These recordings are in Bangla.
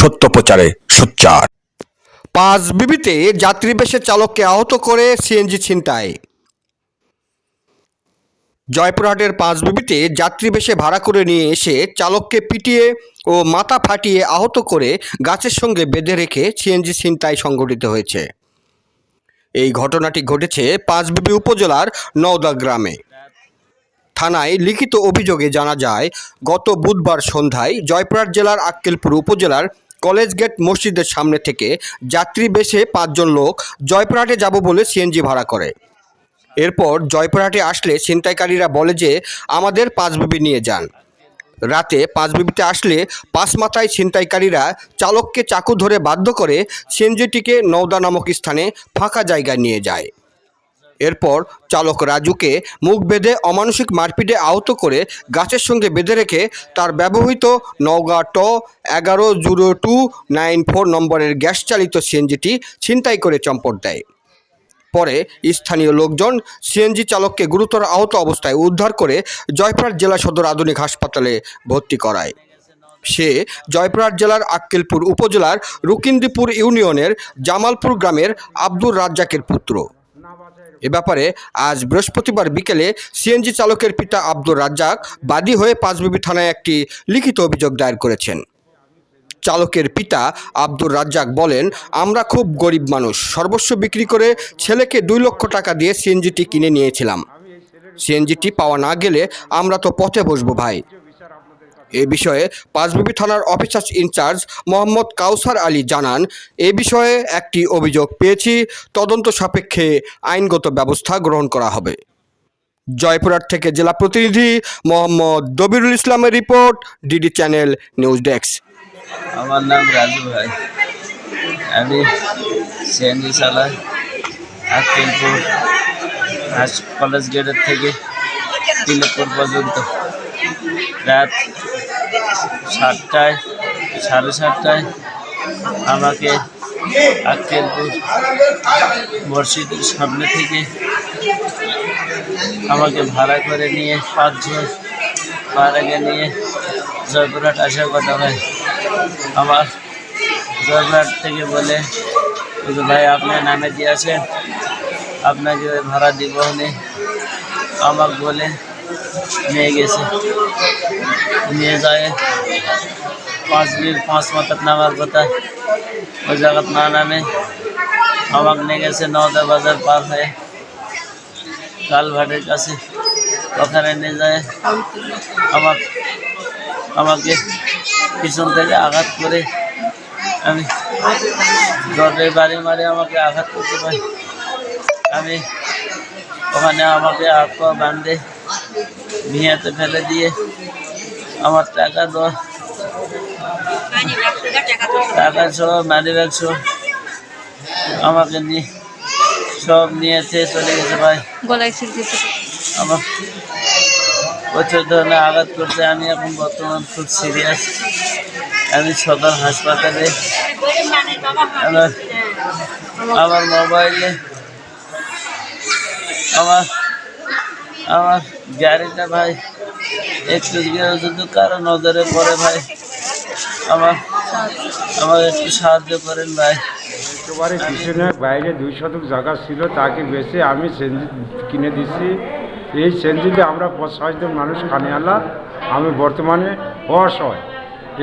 সত্য প্রচারে সোচ্চার। পাঁচ বিবিতে যাত্রী বেশে চালককে আহত করে সিএনজি ছিনতাই। জয়পুরহাটের পাঁচ বিবিতে যাত্রী বেশে ভাড়া করে নিয়ে এসে চালককে পিটিয়ে ও মাথা ফাটিয়ে আহত করে গাছের সঙ্গে বেঁধে রেখে সিএনজি ছিনতাই সংঘটিত হয়েছে। এই ঘটনাটি ঘটেছে পাঁচবিবি উপজেলার নওদা গ্রামে। থানায় লিখিত অভিযোগে জানা যায়, গত বুধবার সন্ধ্যায় জয়পুরহাট জেলার আক্কেলপুর উপজেলার কলেজ গেট মসজিদের সামনে থেকে যাত্রী বেশে পাঁচজন লোক জয়পুরহাটে যাব বলে সিএনজি ভাড়া করে। এরপর জয়পুরহাটে আসলে ছিনতাইকারীরা বলে যে, আমাদের পাঁচবিবি নিয়ে যান। রাতে পাঁচবিবিতে আসলে পাঁচ মাথায় ছিনতাইকারীরা চালককে চাকু ধরে বাধ্য করে সিএনজিটিকে নওদা নামক স্থানে ফাঁকা জায়গায় নিয়ে যায়। এরপর চালক রাজুকে মুখ বেঁধে অমানসিক মারপিটে আহত করে গাছের সঙ্গে বেঁধে রেখে তার ব্যবহৃত নওগাঁ ট এগারো জিরো টু নাইন ফোর নম্বরের গ্যাস চালিত সিএনজিটি ছিনতাই করে চম্পট দেয়। পরে স্থানীয় লোকজন সিএনজি চালককে গুরুতর আহত অবস্থায় উদ্ধার করে জয়পুরহাট জেলা সদর আধুনিক হাসপাতালে ভর্তি করায়। সে জয়পুরহাট জেলার আক্কেলপুর উপজেলার রুকিন্দিপুর ইউনিয়নের জামালপুর গ্রামের আব্দুর রাজ্জাকের পুত্র। এ ব্যাপারে আজ বৃহস্পতিবার বিকেলে সিএনজি চালকের পিতা আব্দুর রাজ্জাক বাদী হয়ে পাঁচবিবি থানায় একটি লিখিত অভিযোগ দায়ের করেছেন। চালকের পিতা আব্দুর রাজ্জাক বলেন, আমরা খুব গরিব মানুষ। সর্বস্ব বিক্রি করে ছেলেকে দুই লক্ষ টাকা দিয়ে সিএনজিটি কিনে নিয়েছিলাম। সিএনজিটি পাওয়া না গেলে আমরা তো পথে বসবো ভাই। এ বিষয়ে পাঁচবিবি থানার officer in charge Mohammad Kausar Ali জানান, এ বিষয়ে একটি অভিযোগ পেয়েছি। তদন্ত সাপেক্ষে আইনগত ব্যবস্থা গ্রহণ করা হবে। জয়পুরহাট থেকে জেলা প্রতিনিধি মোহাম্মদ দবিরুল ইসলামের report DD channel news desk. আমার নাম রাজু ভাই। আমি কলেজ গেটের থেকে পর্যন্ত রাত সাতটায়, সাড়ে সাতটায় আমাকে আক্কেলপুর মসজিদের সামনে থেকে আমাকে ভাড়া করে নিয়ে পাঁচজন ভাড়াকে নিয়ে জয়পুরহাট আসার কথা ভাই। আমার জয়পুরহাট থেকে বলে ভাই, আপনার নামে দিয়েছেন আপনাকে ভাড়া দিব আমাকে বলে নিয়ে গেছে। নিয়ে যায়। পাঁচ মিনিট পাঁচ মাথার নামার কথা। ওই জায়গাত না নামে। আমাকে নিয়ে গেছে নওদা বাজার পার হয়ে। কালভাটের কাছে। ওখানে নিয়ে যায়। আমার আমাকে পিছন থেকে আঘাত করে। আমি দরজে বাড়ি মারে আমাকে আঘাত করতে পারি। আমি ওখানে আমাকে হাত পা বাঁধে। ভিঁয়াতে ফেলে দিয়ে আমার টাকা দ টাকা সহ মানি ব্যাগ সহ আমাকে নিয়ে সব নিয়েছে চলে গেছে ভাই। আমার প্রচুর ধরনের আঘাত করছে আমি এখন বর্তমান খুব সিরিয়াস আমি সদর হাসপাতালে আমার আমার মোবাইলে আমার আমার গাড়িটা ভাই একটু যদি কারও নজরে পড়ে ভাই আমার আমার একটু সাহায্য করেন ভাই। একেবারে পিছনে বাইরে দুই শতক জায়গা ছিল তাকে বেছে আমি সেঞ্জি কিনে দিচ্ছি এই সেঞ্জিতে আমরা পাঁচ ছয়জন মানুষ খানিয়ালা আমি বর্তমানে অসহায়।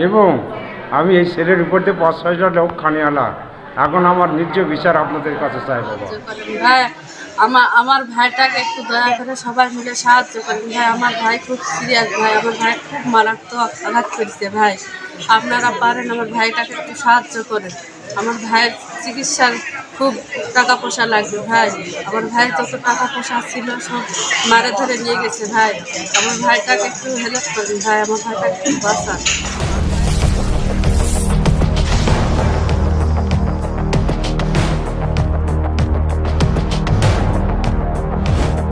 এবং আমি এই ছেলের উপর দিয়ে পাঁচ ছয়জন লোক খানিয়ালা এখন আমার নিজ বিচার আপনাদের কাছে চাই বাবা ভাই আমার আমার ভাইটাকে একটু দয়া করে সবাই মিলে সাহায্য করেন। ভাই, আমার ভাই খুব সিরিয়াস ভাই। আমার ভাই খুব মারাত্মক আঘাত করেছে, ভাই। আপনারা পারেন, আমার ভাইটাকে একটু সাহায্য করেন। আমার ভাইয়ের চিকিৎসার খুব টাকা পয়সা লাগবে, ভাই। আমার ভাই যত টাকা পয়সা ছিল সব মারে ধরে নিয়ে গেছে, ভাই। আমার ভাইটাকে একটু হেল্প করেন, ভাই। আমার ভাইটাকে একটু বাঁচান।